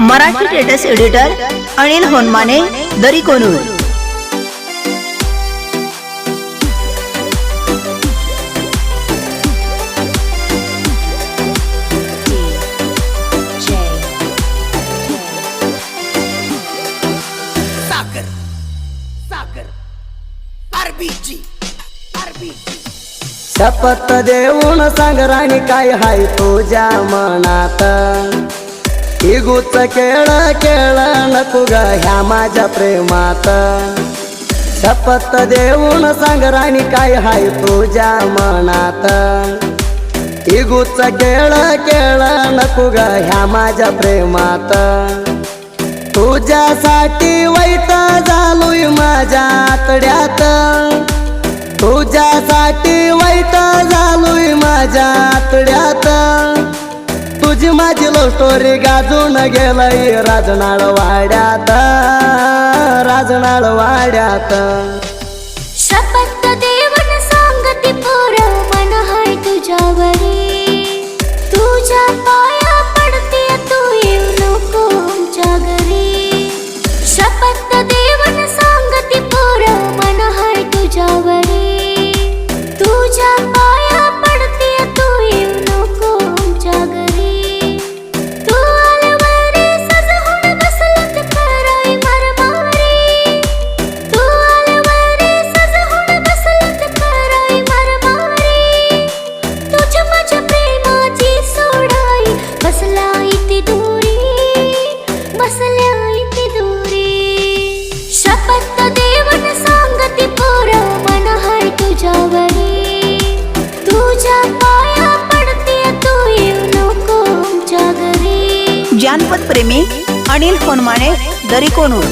Marathi status editor Anil Honmane Dari Konur. Sagar Sagar RBG RBG. शपथ देऊन सांग राणी काय हाय तुझ्या मनात? इगूच केळा केळा नको ग ह्या माझ्या प्रेमात. शपथ देऊन सांग राणी काय हाय तुझ्या मनात? इगूच केळा केळा नको ग ह्या माझ्या प्रेमात. तुझ्यासाठी वाईट झालोय माझ्या आतड्यात. तुझ्यासाठी वाईट झालोय माझ्या आतड्यात. तुझी माझी लव स्टोरी गाजून गेलय राजनाळ वाड्यात राजनाळ वाड्यात शपथ देवन सांगती पोर मन हाय तुझ्यावर. तुझ्या पाया पडते तू येऊ नको आमच्या घरी. अनिल होनमाने दरिकोनूर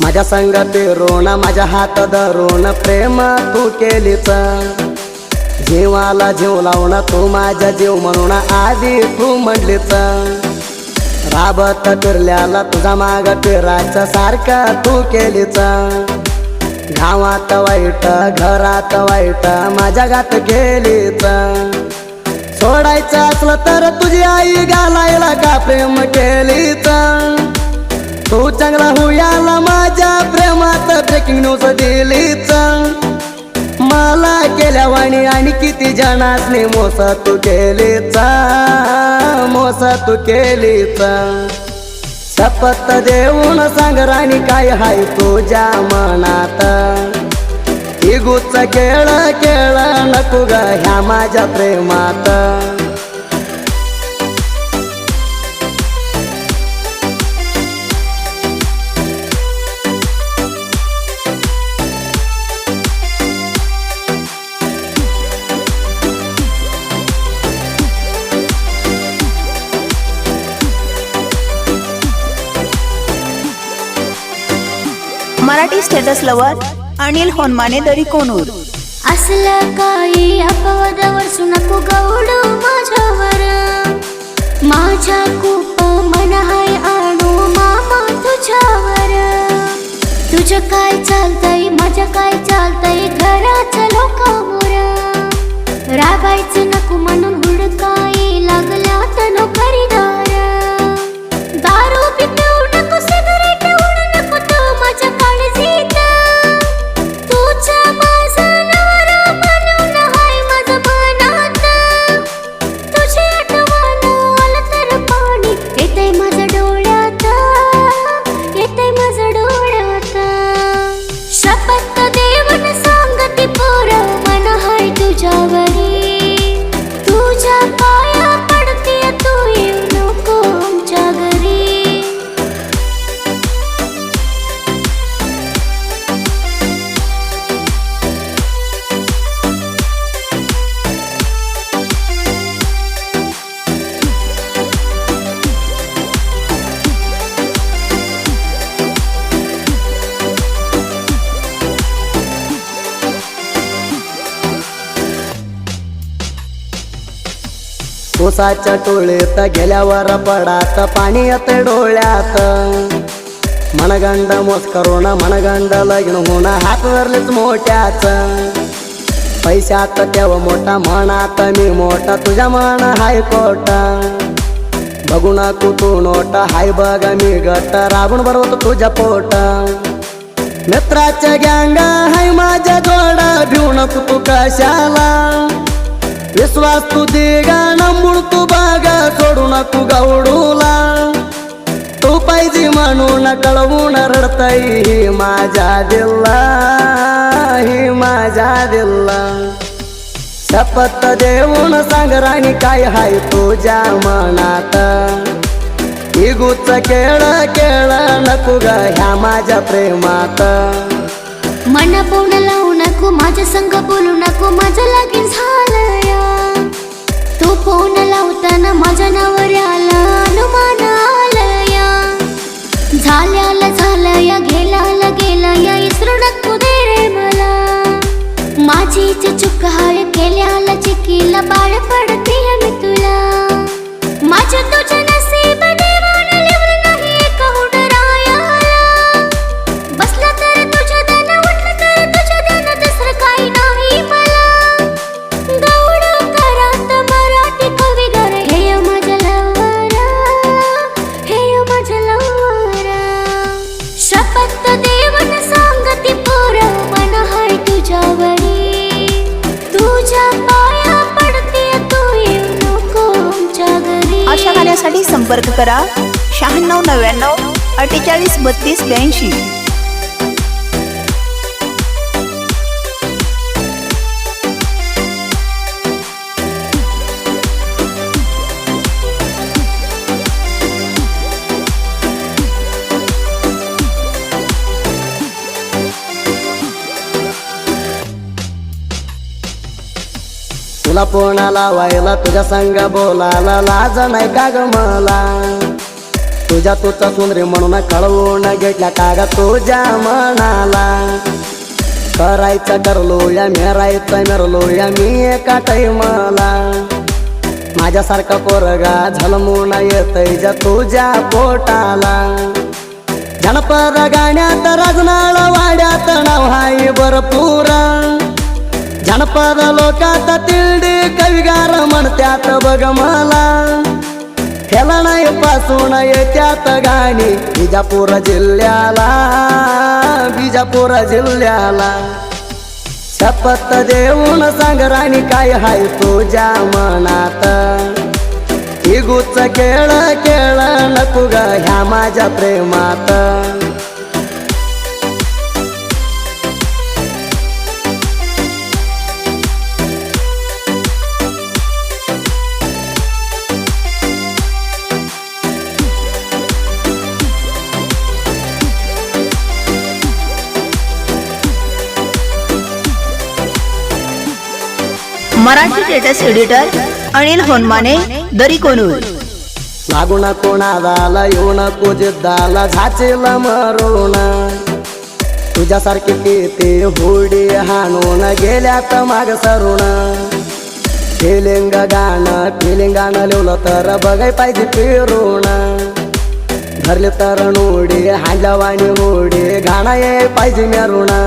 माझ्या संगते रोण माझ्या हात धरून प्रेम तू केलीच. जीवाला जीव लावणं तू माझ्या जीव म्हणून आधी तू म्हणलीच राबत फिरल्याला तुझा माग फिरायचं सारखा तू केलीच गावात वाईट घरात वाईट माझ्या गात गेलीच सोडायचं असलं तर तुझी आई घालायला का प्रेम केलीच तू चांगला होयाला माझ्या प्रेमात ब्रेकिंग न्यूज दिलीच मला केल्यावाणी आणि किती जणासने मोसा तू केलीचा मोसा तू केलीचा. शपथ देऊन सांग राणी काय हाय तुझ्या मनात? इगूच केळ केळ नको ग ह्या माझ्या प्रेमात. Status lover Anil Honmane Dari Konur. असलं काही अपवादावर सुनको गवडू माझ्यावर. माझ्या खूप मन हाय आणू मामा तुझ्यावर. तुझं काय चालतंय माझं काय चालतंय घराचं लोकांवर. राबायचं नको म्हणून हुडकाई उसाच्या टोळीत गेल्यावर पडात पाणी येत डोळ्यात. मनगंड मोस करून मनगंड लग्न होणं हात वरलेच मोठ्याच पैशात तेव मोठा मनात मी मोठा तुझ्या मन हाय कोटा बघू नको तू नोट हाय बघ मी गट राबून बरोबर तुझ्या पोट. मित्राच्या गँग हाय माझ्या जोडा भिऊ नको तू कशाला? विश्वास तू देगा नंबून तू बागा सोडू नको गवडूला. तू पाहिजे म्हणून कळवून रडताई हे माझ्या दिल्ला हे माझ्या दिल्ला. शपथ देऊन सांग राणी काय हाय तुझ्या मनात? इगूच केळ केळ नको ग ह्या माझ्या प्रेमात. मना पोण लावू नको माझ्या संग बोलू नको माझं लागीन झालं तू फोन लावताना माझ्या नावर आला अनुमान आलया. झाल्याला गेला गेला या इसरू नको दे रे मला. माझीच चुक हाय केल्याला चिकीला बाळ पडते मी तुला. माझ्या तुझ्या संपर्क करा शहाण्णव नव्याण्णव अठ्ठेचाळीस बत्तीस ब्याऐंशी. तुला पोणा लावायला तुझ्या संग बोलायला लाज नाही का ग मला? तुझ्या तुझा सुंदरी म्हणून कळवून घेतल्या का ग तुझ्या मनाला? करायचं करलो या मेरायचं मेरलो या मी एका मला माझ्यासारखा पोरगा झलमून येतय ज्या तुझ्या पोटाला. जनपद गाण्यात राजनाळ वाड्यात नाव हाय भरपूर. जनपद लोकात तिरडी कविगार म्हणत्यात बघ मला. ह्याला नाही पासून येत्यात गाणी बिजापूर जिल्ह्याला बिजापूर जिल्ह्याला. शपथ देऊन सांग राणी काय हाय तुझ्या मनात? इगूच केळ केळ नको ग ह्या माझ्या प्रेमात. मराठी टेटस एडिटर अनिल होनमाने दरी कोणूर लागून कोणाला येऊ कुजदाला झाचेल मरून. तुझ्यासारखी किती हुडी हाणून गेल्यात माग सरून. फिलिंग गाणं फिलिंगानं लिवलं तर बघाय पाहिजे फिरून. धरले तर नोडी हांडवाणी होडी गाणं ये पाहिजे मेरुणा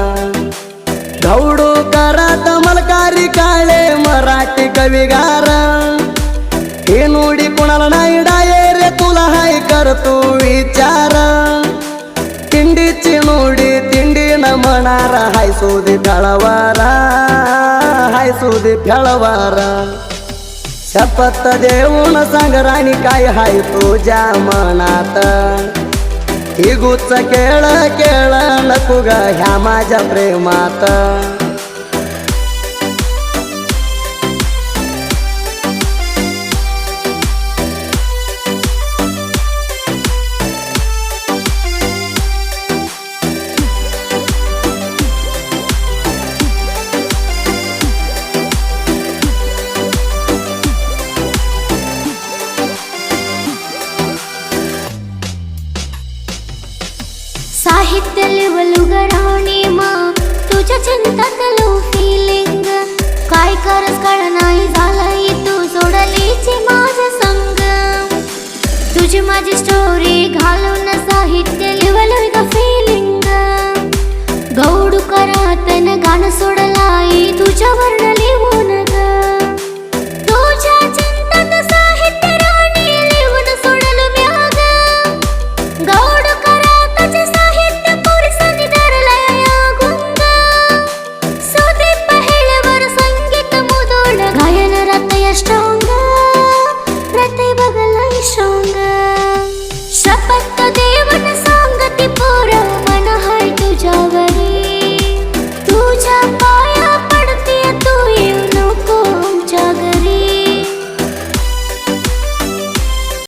गौडू करात मलकारी काळे मराठी कविगार हे नोडी कोणाला नाही डाये रे तुला हाय कर तू विचार तिंडीची नोडी तिंडी न म्हणार हाय सोदी फेळवारा हाय सोदी फेळवारा शपथ देऊन सांग राणी काय हाय तुझ्या मनात ही इगूच केळ केळ नकुग ह्या माझ्या प्रेमात. लेवलुगा राहणे मा. तुझ्या चिंता लो फिलिंग काय करस कळ नाही झालंय तू सोडलीची माझा संग. तुझी माझी स्टोरी घालून साहित्य लेवलुगा